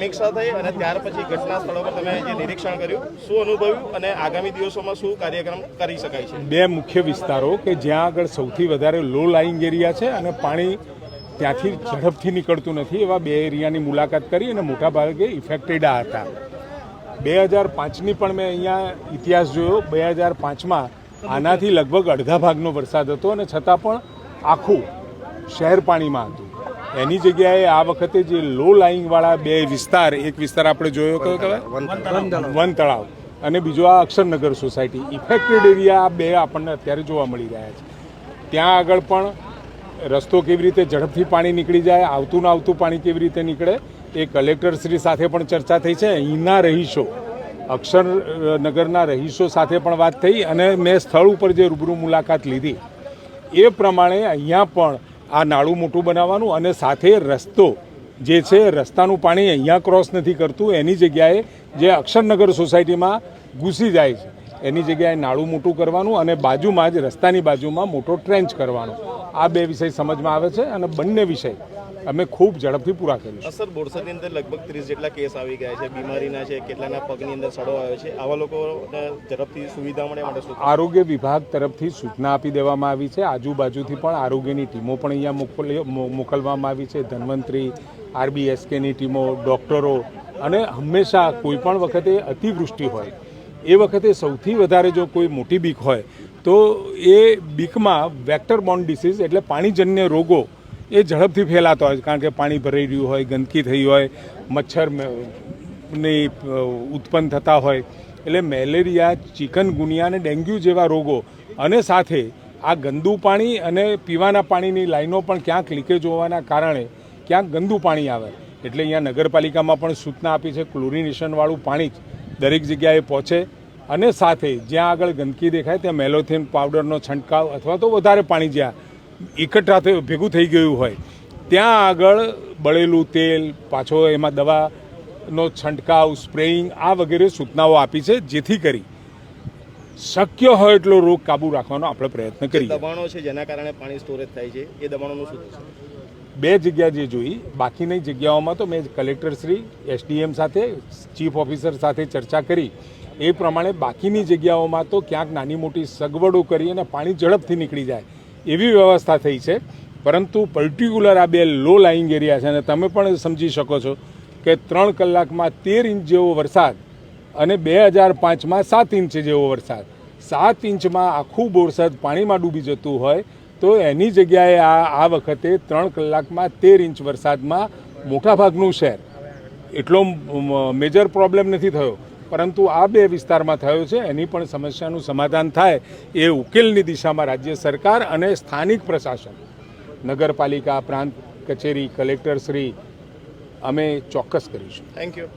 સમીક્ષા થઈ અને ત્યાર પછી ઘટના સ્થળો પર તમે જે નિરીક્ષણ કર્યું, શું અનુભવ્યું અને આગામી દિવસોમાં શું કાર્યક્રમ કરી શકાય છે? બે મુખ્ય વિસ્તારો કે જ્યાં આગળ સૌથી વધારે લો લાઇંગ એરિયા છે અને પાણી ત્યાંથી ઝડપથી નીકળતું નથી એવા બે એરિયાની મુલાકાત કરી અને મોટા ભાગે ઇફેક્ટેડ હતા. બે હજાર પાંચની પણ મેં અહીંયા ઇતિહાસ જોયો. બે હજાર પાંચમાં આનાથી લગભગ અડધા ભાગનો વરસાદ હતો અને છતાં પણ આખું શહેર પાણીમાં હતું. એની જગ્યાએ આ વખતે જે લો લાઇંગવાળા બે વિસ્તાર એક વિસ્તાર આપણે જોયો કયો કહેવાય વન તળાવ અને બીજો આ અક્ષરનગર સોસાયટી. ઇફેક્ટેડ એરિયા આ બે આપણને અત્યારે જોવા મળી રહ્યા છે. ત્યાં આગળ પણ રસ્તો કેવી રીતે ઝડપથી પાણી નીકળી જાય આવતું ને આવતું પાણી કેવી રીતે નીકળે એ કલેક્ટરશ્રી સાથે પણ ચર્ચા થઈ છે. અહીંના રહીશો અક્ષરનગરના રહીશો સાથે પણ વાત થઈ અને મેં સ્થળ ઉપર જે રૂબરૂ મુલાકાત લીધી. એ પ્રમાણે અહીંયા પણ આ નાળું મોટું બનાવવાનું અને સાથે રસ્તો જે છે, રસ્તાનું પાણી અહીંયા ક્રોસ નથી કરતું. એની જગ્યાએ જે અક્ષરનગર સોસાયટીમાં ઘૂસી જાય છે, એની જગ્યાએ નાળું મોટું કરવાનું અને બાજુમાં જ રસ્તાની બાજુમાં મોટો ટ્રેન્ચ કરવાનો. આ બે વિષય સમજમાં આવે છે અને બંને વિષય અમે ખૂબ ઝડપથી પૂરા કરીશું. અસર બોરસદની અંદર લગભગ ત્રીસ જેટલા કેસ આવી ગયા છે બીમારીના છે કેટલાના પગની અંદર સડો આવ્યો છે. આવા લોકોને ઝડપથી સુવિધા મળે માટે આરોગ્ય વિભાગ તરફથી સૂચના આપી દેવામાં આવી છે. આજુબાજુથી પણ આરોગ્યની ટીમો પણ અહીંયા મોકલી મોકલવામાં આવી છે. ધન્વંતરી આરબીએસકેની ટીમો ડૉક્ટરો અને હંમેશા કોઈ પણ વખતે અતિવૃષ્ટિ હોય. એ વખતે સૌથી વધારે જો કોઈ મોટી બીક હોય તો એ બીકમાં વેક્ટર બોન્ડ ડિસીઝ એટલે પાણીજન્ય રોગો એ ઝડપથી ફેલાતો હોય છે, કારણ કે પાણી ભરાઈ રહ્યું હોય, ગંદકી થઈ હોય, મચ્છરની ઉત્પન્ન થતા હોય. એટલે મેલેરિયા ચિકનગુનિયા અને ડેન્ગ્યુ જેવા રોગો અને સાથે આ ગંદુ પાણી અને પીવાના પાણીની લાઈનો પણ ક્યાંક લીકેજ હોવાના કારણે ક્યાંક ગંદુ પાણી આવે. એટલે અહીંયા નગરપાલિકામાં પણ સૂચના આપી છે, ક્લોરિનેશનવાળું પાણી જ દરેક જગ્યાએ પહોંચે અને સાથે જ્યાં આગળ ગંદકી દેખાય, ત્યાં મેલોથીન પાવડરનો છંટકાવ અથવા તો વધારે પાણી જ્યાં એકઠા ભેગું થઈ ગયું હોય ત્યાં આગળ બળેલું તેલ પાછો એમાં દવાનો છંટકાવ સ્પ્રેઇંગ આ વગેરે સૂચનાઓ આપી છે જેથી કરી શક્ય હોય એટલો રોગ કાબુ રાખવાનો આપણે પ્રયત્ન કરીએ. દબાણો છે જેના કારણે પાણી સ્ટોરેજ થાય છે એ દબાણોનું શું બે જગ્યા જે જોઈ બાકીની જગ્યાઓમાં તો મેં કલેક્ટરશ્રી એસડીએમ સાથે ચીફ ઓફિસર સાથે ચર્ચા કરી. એ પ્રમાણે બાકીની જગ્યાઓમાં તો ક્યાંક નાની મોટી સગવડો કરી અને પાણી ઝડપથી નીકળી જાય. એવી વ્યવસ્થા થઈ છે. પરંતુ પર્ટિક્યુલર આ બે લો લાઇંગ એરિયા છે અને તમે પણ સમજી શકો છો કે ત્રણ કલાકમાં તેર ઇંચ જેવો વરસાદ અને બે હજાર પાંચમાં સાત ઇંચ જેવો વરસાદ. સાત ઇંચમાં આખું બોરસદ પાણીમાં ડૂબી જતું હોય તો એની જગ્યાએ આ આ વખતે ત્રણ કલાકમાં તેર ઇંચ વરસાદમાં મોટાભાગનું શહેર. એટલો મેજર પ્રોબ્લેમ નથી થયો. પરંતુ આ બે વિસ્તારમાં થયો છે, એની પણ સમસ્યાનું સમાધાન થાય એ ઉકેલની દિશામાં રાજ્ય સરકાર અને સ્થાનિક પ્રશાસન. નગરપાલિકા, પ્રાંત કચેરી કલેક્ટરશ્રી અમે ચોક્કસ કરીશું. Thank you